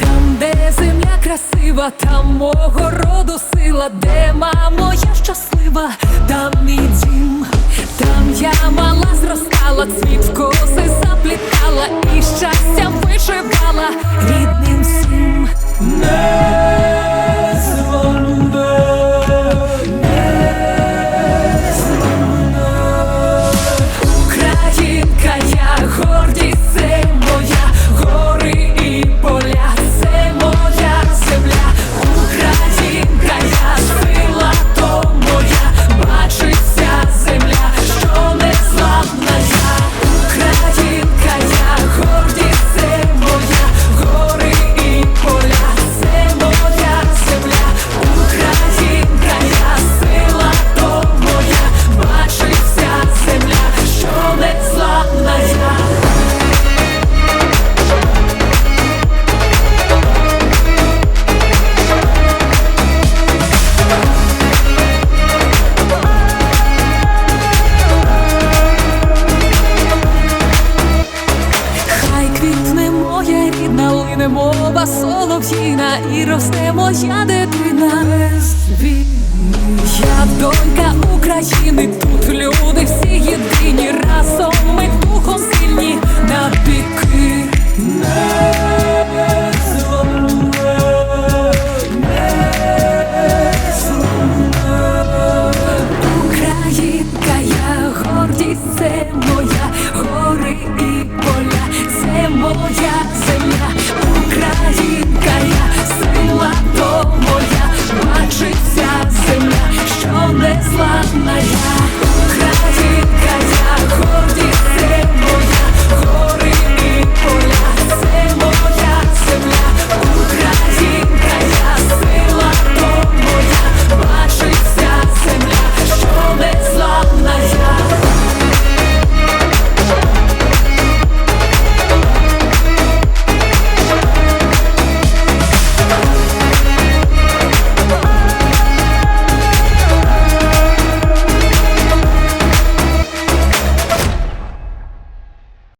Там, де земля красива, там мого роду сила, де мамо, я щаслива, там і дім, там я мала зростала. мова солов'їна, і росте моя дитина.